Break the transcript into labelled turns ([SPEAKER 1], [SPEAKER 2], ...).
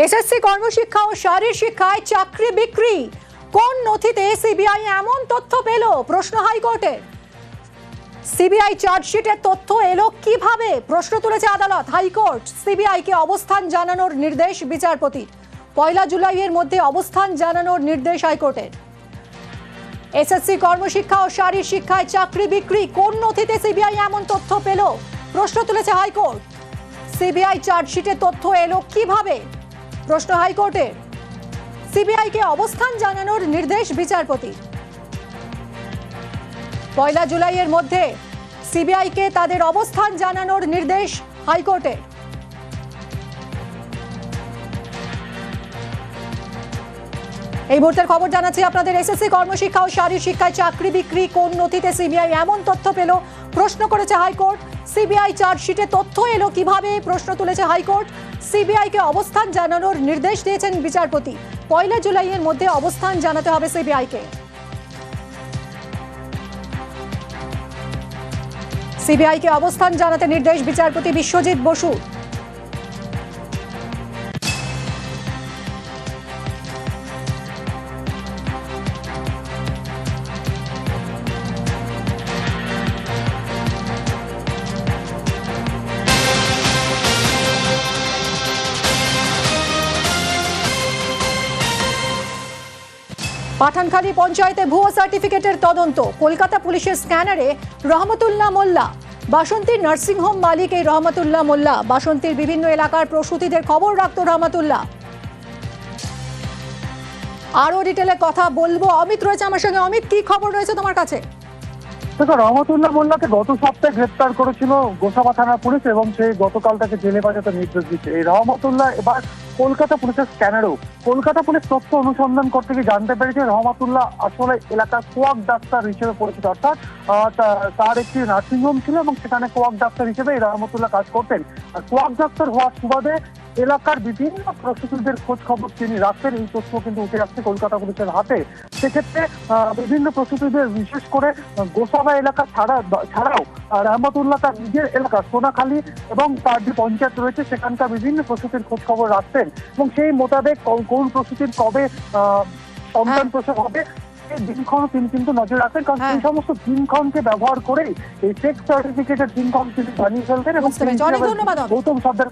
[SPEAKER 1] SSC কর্মশিক্ষা ও শারীর শিক্ষায় চাকরি বিক্রি। কোন নথিতে সিবিআই এমন তথ্য পেল? প্রশ্ন হাইকোর্টের সিবিআই চার্জশিটের তথ্য এলো কীভাবে? প্রশ্ন তুলেছে আদালত। হাইকোর্ট সিবিআইকে অবস্থান জানানোর নির্দেশ বিচারপতির। পয়লা জুলাইয়ের মধ্যে অবস্থান জানানোর নির্দেশ হাইকোর্টের। এসএসসি কর্মশিক্ষা ও শারীর শিক্ষায় চাকরি বিক্রি, কোন নথিতে সিবিআই এমন তথ্য পেল? প্রশ্ন তুলেছে হাইকোর্ট। সিবিআই চার্জশিটে তথ্য এলো কীভাবে? প্রশ্ন হাইকোর্টের সিবিআইকে অবস্থান জানানোর নির্দেশ বিচারপতি। পয়লা জুলাইয়ের মধ্যে সিবিআইকে তাদের অবস্থান জানানোর নির্দেশ হাইকোর্টের। এই মুহূর্তের খবর জানাচ্ছি আপনাদের এসএসসি কর্মশিক্ষা ও শারীর শিক্ষায় চাকরি বিক্রি কোন নথিতে সিবিআই এমন তথ্য পেল? প্রশ্ন করেছে হাইকোর্ট। সিবিআই চার্জশিটে তথ্য এলো কীভাবে? প্রশ্ন তুলেছে হাইকোর্ট। সিবিআইকে অবস্থান জানানোর নির্দেশ দিয়েছেন বিচারপতি। পয়লা জুলাইয়ের মধ্যে অবস্থান জানাতে হবে সিবিআইকে। সিবিআইকে অবস্থান জানাতে নির্দেশ বিচারপতি বিশ্বজিৎ বসু। পাঠানখালী পঞ্চায়েতে ভুয়ো সার্টিফিকেটের তদন্ত। কলকাতা পুলিশের স্ক্যানারে রহমতুল্লাহ মোল্লা। বাসন্তীর নার্সিংহোম মালিক এই রহমতুল্লাহ মোল্লা। বাসন্তীর বিভিন্ন এলাকার প্রসূতিদের খবর রাখত রহমতুল্লাহ। আরও ডিটেলে কথা বলব অমিত রয়েছে আমার সঙ্গে। অমিত, কি খবর রয়েছে তোমার কাছে?
[SPEAKER 2] দেখো, রহমতুল্লাহ মোল্লাকে গত সপ্তাহে গ্রেপ্তার করেছিল গোসাবা থানার পুলিশ এবং সে গতকাল তাকে জেলে পাঠাতে নির্দেশ দিচ্ছে এই রহমতুল্লাহ এবার কলকাতা পুলিশের স্ক্যানারও কলকাতা পুলিশ তথ্য অনুসন্ধান করতে গিয়ে জানতে পেরেছে রহমাতুল্লাহ আসলে এলাকার কোয়াক ডাক্তার হিসেবে পরিচিত। অর্থাৎ তার একটি নার্সিংহোম ছিল এবং সেখানে কোয়াক ডাক্তার হিসেবে রহমতুল্লাহ কাজ করতেন। আর কোয়াক ডাক্তার হওয়ার সুবাদে এলাকার বিভিন্ন প্রস্তুতিদের খোঁজ খবর তিনি রাখতেন এই তথ্য কিন্তু উঠে আসছে কলকাতা পুলিশের হাতে সেক্ষেত্রে বিভিন্ন প্রস্তুতিদের বিশেষ করে গোসাবা এলাকা ছাড়া ছাড়াও রহমতুল্লাহ তার নিজের এলাকা সোনাখালী এবং তার যে পঞ্চায়েত রয়েছে সেখানকার বিভিন্ন প্রস্তুতির খোঁজ খবর রাখতেন এবং সেই মোতাবেক কোন- প্রস্তুতির কবে আহ, সন্তান
[SPEAKER 1] হ্যাঁ।
[SPEAKER 2] প্রসব হবে সেই দিনক্ষণ তিনি কিন্তু নজর রাখতেন কারণ
[SPEAKER 1] হ্যাঁ।
[SPEAKER 2] সেই সমস্ত দিনক্ষণকে ব্যবহার করেই এই সেক্স সার্টিফিকেটের দিনক্ষণ তিনি বানিয়ে ফেলতেন এবং। গৌতম সর্দার